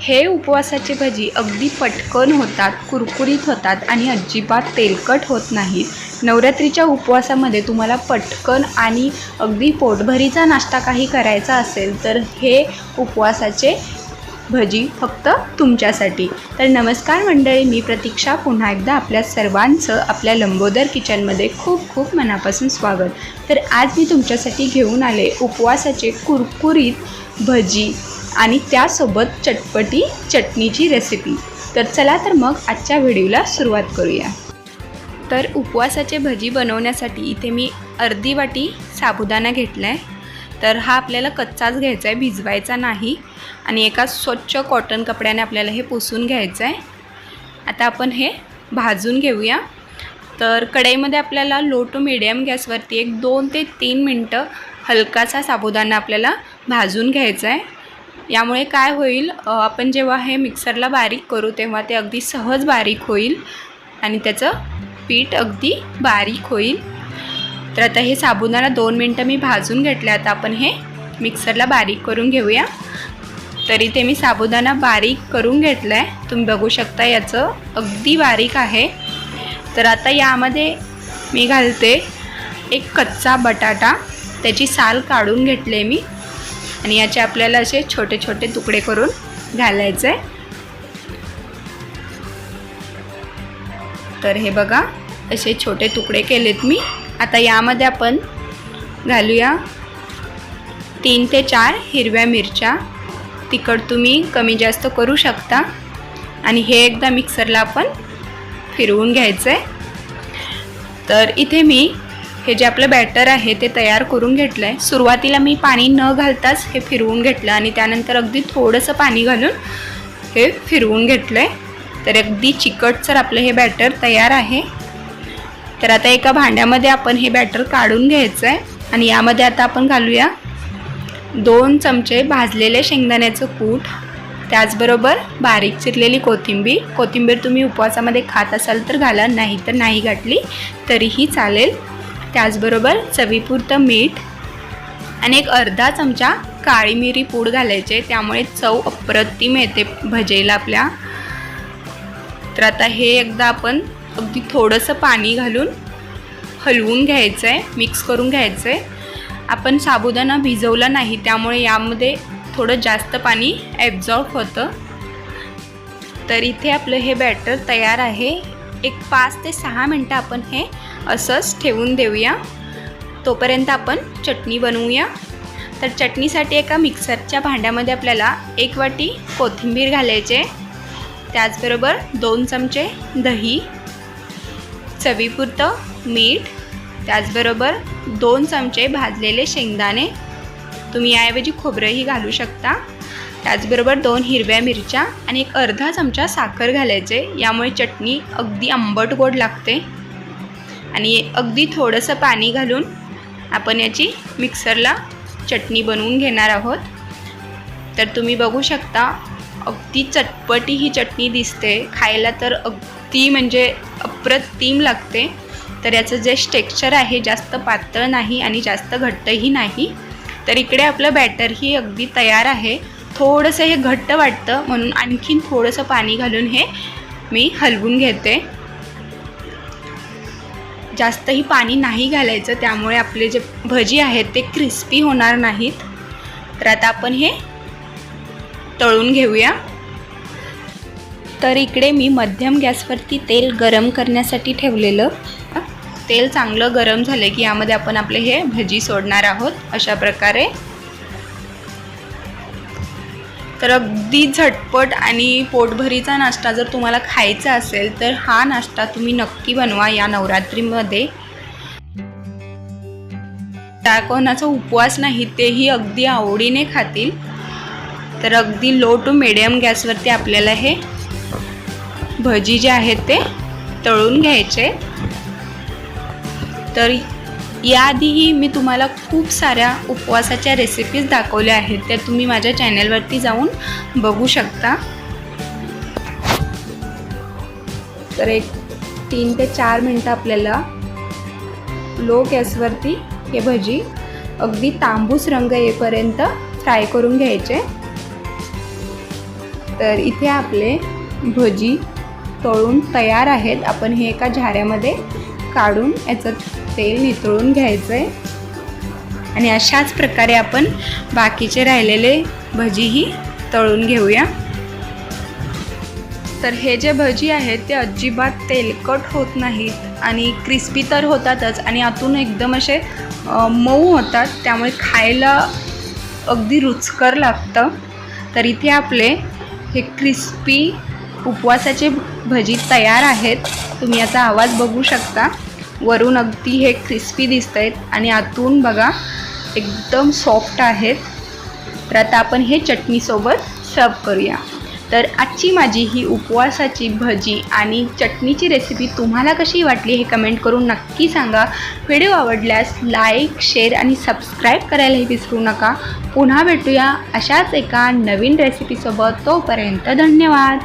हे उपवासाचे भजी अगदी पटकन होतात कुरकुरीत होतात आणि अजिबात तेलकट होत नाहीत. नवरात्रीच्या उपवासामध्ये तुम्हाला पटकन आणि अगदी पोटभरीचा नाश्ता काही करायचा असेल तर हे उपवासाचे भजी फक्त तुमच्यासाठी. तर नमस्कार मंडळी मी प्रतीक्षा. पुन्हा एकदा आपल्या सर्वांचं आपल्या लंबोदर किचनमध्ये खूप खूप मनापासून स्वागत. तर आज मी तुमच्यासाठी घेऊन आले उपवासाचे कुरकुरीत भजी. आणि त्यासोबत चटपटी चटणीची रेसिपी तर चला तर मग आजच्या व्हिडिओला सुरुवात करूया. तर उपवासाचे भजी बनवण्यासाठी इथे मी अर्धी वाटी साबुदाणा घेतला आहे तर हा आपल्याला कच्चाच घ्यायचा आहे भिजवायचा नाही. आणि एका स्वच्छ कॉटन कपड्याने आपल्याला हे पुसून घ्यायचं आहे आता आपण हे भाजून घेऊया. तर कढईमध्ये आपल्याला लो टू मिडियम गॅसवरती एक दोन ते तीन मिनटं हलकासा साबुदाणा आपल्याला भाजून घ्यायचा आहे यामुळे काय होईल आपण जेव्हा हे मिक्सरला बारीक करू तेव्हा ते अगदी सहज बारीक होईल आणि त्याचं पीठ अगदी बारीक होईल. तर आता हे साबुदाणा दोन मिनटं मी भाजून घेतले आता आपण हे मिक्सरला बारीक करून घेऊया. तर इथे मी साबुदाणा बारीक करून घेतला आहे तुम्ही बघू शकता याचं अगदी बारीक आहे. तर आता यामध्ये मी घालते एक कच्चा बटाटा. त्याची साल काढून घेतले मी. आणि याचे आपल्याला असे छोटे छोटे तुकडे करून घालायचे. तर हे बघा असे छोटे तुकडे केलेत मी. आता यामध्ये आपण घालूया तीन ते चार हिरव्या मिरच्या. तिखट तुम्ही कमी जास्त करू शकता. आणि हे एकदा मिक्सरला आपण फिरवून घ्यायचं. आहे तर इथे मी हे जे आपलं बॅटर आहे ते तयार करून घेतलं आहे सुरुवातीला मी पाणी न घालताच हे फिरवून घेतलं आणि त्यानंतर अगदी थोडंसं पाणी घालून हे फिरवून घेतलं आहे तर अगदी चिकटसर आपलं हे बॅटर तयार आहे. तर आता एका भांड्यामध्ये आपण हे बॅटर काढून घ्यायचं आहे आणि यामध्ये आता आपण घालूया दोन चमचे भाजलेले शेंगदाण्याचं कूट त्याचबरोबर बारीक चिरलेली कोथिंबीर. कोथिंबीर तुम्ही उपवासामध्ये खात असाल तर घाला नाही तर नाही घातली तरीही चालेल. त्याचबरोबर चवीपुरतं मीठ आणि एक अर्धा चमचा काळी मिरी पूड घालायचे. त्यामुळे चव अप्रतिम येते भजेला आपल्या. तर आता हे एकदा आपण अगदी थोडंसं पाणी घालून हलवून घ्यायचं आहे मिक्स करून घ्यायचं आहे आपण साबुदाणा भिजवला नाही त्यामुळे यामध्ये थोडं जास्त पाणी ॲब्झॉर्ब होतं. तर इथे आपलं हे बॅटर तयार आहे. एक पाच ते सहा मिनटं आपण हे असंच ठेवून देऊया. तोपर्यंत आपण चटणी बनवूया. तर चटणीसाठी एका मिक्सरच्या भांड्यामध्ये आपल्याला एक वाटी कोथिंबीर घालायचे त्याचबरोबर दोन चमचे दही चवीपुरतं मीठ त्याचबरोबर दोन चमचे भाजलेले शेंगदाणे. तुम्ही याऐवजी खोबरंही घालू शकता. त्याचबरोबर दोन हिरव्या मिरच्या आणि एक अर्धा चमचा साखर घालायचे. यामुळे चटणी अगदी आंबट गोड लागते. आणि अगदी थोडंसं पाणी घालून आपण याची मिक्सरला चटणी बनवून घेणार आहोत. तर तुम्ही बघू शकता अगदी चटपटी ही चटणी दिसते. खायला तर अगदी म्हणजे अप्रतिम लागते. तर याचं जे टेक्स्चर आहे जास्त पातळ नाही आणि जास्त घट्टही नाही. तर इकडे आपलं बॅटरही अगदी तयार आहे. थोडंसं हे घट्ट वाटतं म्हणून आणखीन थोडंसं पाणी घालून हे मी हलवून घेते. जास्तही पाणी नाही घालायचं त्यामुळे आपले जे भजी आहेत ते क्रिस्पी होणार नाहीत. तर आता आपण हे तळून घेऊया. तर इकडे मी मध्यम गॅसवरती तेल गरम करण्यासाठी ठेवलेलं. तेल चांगलं गरम झालं की यामध्ये आपण आपले हे भजी सोडणार आहोत अशा प्रकारे. तर अगदी झटपट आणि पोटभरीचा नाश्ता जर तुम्हाला खायचा असेल तर हा नाश्ता तुम्ही नक्की बनवा या नवरात्रीमध्ये. त्या कोणाचा उपवास नाही तेही अगदी आवडीने खातील. तर अगदी लो टू मिडियम गॅसवरती आपल्याला हे भजी जे आहेत ते तळून घ्यायचे. तर याआधीही मी तुम्हाला खूप साऱ्या उपवासाच्या रेसिपीज दाखवल्या आहेत. त्या तुम्ही माझ्या चॅनलवरती जाऊन बघू शकता. तर एक तीन ते चार मिनटं आपल्याला लो गॅसवरती हे भजी अगदी तांबूस रंग येईपर्यंत फ्राय करून घ्यायचे. तर इथे आपले भजी तळून तयार आहेत. आपण हे एका झाऱ्यामध्ये काढून याचं तेल नितळून घ्यायचं आहे आणि अशाच प्रकारे आपण बाकीचे राहिलेले भजीही तळून घेऊया. तर हे जे भजी आहेत ते अजिबात तेलकट होत नाहीत आणि क्रिस्पी तर होतातच आणि आतून एकदम असे मऊ होतात. त्यामुळे खायला अगदी रुचकर लागतं. तर इथे आपले हे क्रिस्पी उपवासाचे भजी तयार आहेत. तुम्ही याचा आवाज बघू शकता. वरून अगदी हे क्रिस्पी दिसत आहेत आणि आतून बघा एकदम सॉफ्ट आहेत. तर आता आपण हे चटणीसोबत सर्व करूया. तर आजची माझी ही उपवासाची भजी आणि चटणीची रेसिपी तुम्हाला कशी वाटली हे कमेंट करून नक्की सांगा. व्हिडिओ आवडल्यास लाईक शेअर आणि सबस्क्राईब करायलाही विसरू नका. पुन्हा भेटूया अशाच एका नवीन रेसिपीसोबत तोपर्यंत धन्यवाद.